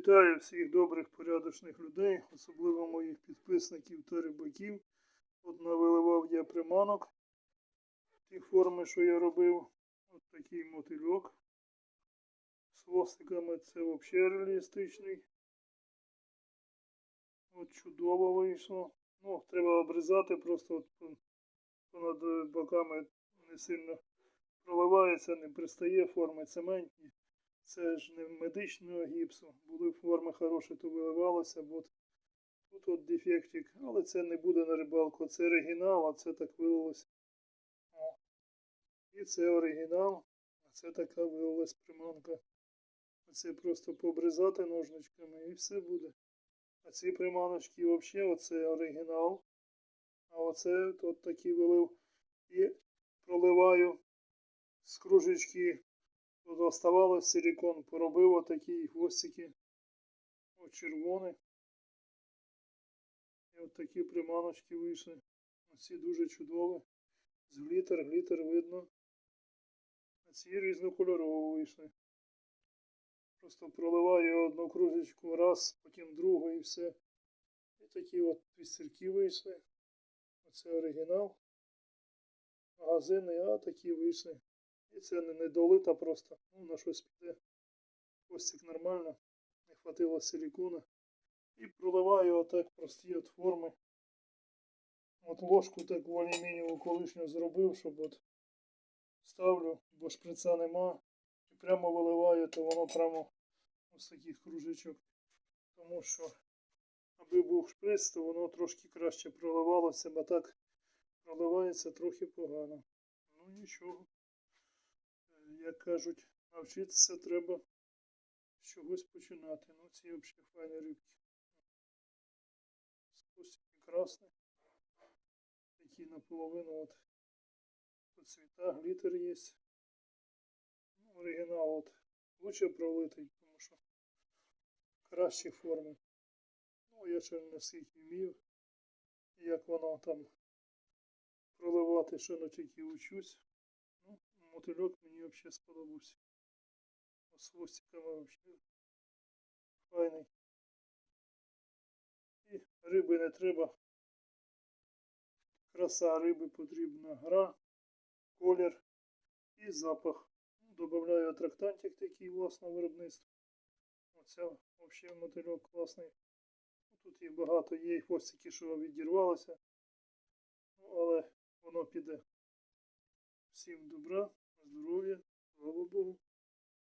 Вітаю всіх добрих порядочних людей, особливо моїх підписників та рибаків. От навиливав я приманок ті форми, що я робив. От такий мотильок. З хвостиками це взагалі реалістичний. От чудово вийшло. Ну, треба обрізати, просто от понад боками не сильно проливається, не пристає форми цементні. Це ж не медичного гіпсу. Були форми хороші, то виливалося, бо тут от дефектик. Але це не буде на рибалку. Це оригінал, а це так вилилося. О. І це оригінал, а це така вилилась приманка. Оце просто пообрізати ножничками і все буде. А ці приманочки взагалі оце оригінал. А оце от такі вилив. І проливаю з кружечки оставалось силикон, поробив отакі хвостики. Червоні. І от такі приманочки вийшли. Оці дуже чудові. З глітер, глітер видно. А ці різнокольорово вийшли. Просто проливаю одну кружечку раз, потім другу і все. І такі от пістерки вийшли. Оце оригінал. Магазини, а такі вийшли. Це не недолита просто. Ну, на щось піде. Хвостик нормально. Не хватило силікона. І проливаю отак прості от форми. От ложку так алюмінієву колишню зробив, щоб от ставлю, бо шприца нема. І прямо виливаю, то воно прямо ось таких кружечок. Тому що, аби був шприц, то воно трошки краще проливалося, бо так проливається трохи погано. Ну нічого як кажуть, навчитися треба з чогось починати. Ну, ці взагалі файні рибки. Спустики красні. Такі наполовину от по цвіта, глітер є. Ну, оригінал от лучше пролитий, тому що кращі форми. Ну, я ще не скільки вмів. Як воно там проливати, що не тільки учусь. Мотильок мені взагалі сподобався. З хвостиками взагалі файний. І риби не треба. Краса риби потрібна гра, колір і запах. Ну, Добавляю атрактантик такий власного виробництва. Оця взагалі мотильок класний. Ну, Тут їх багато є і хвостики, що відірвалися. Ну, але воно піде. Всім добра, здоров'я, слава Богу.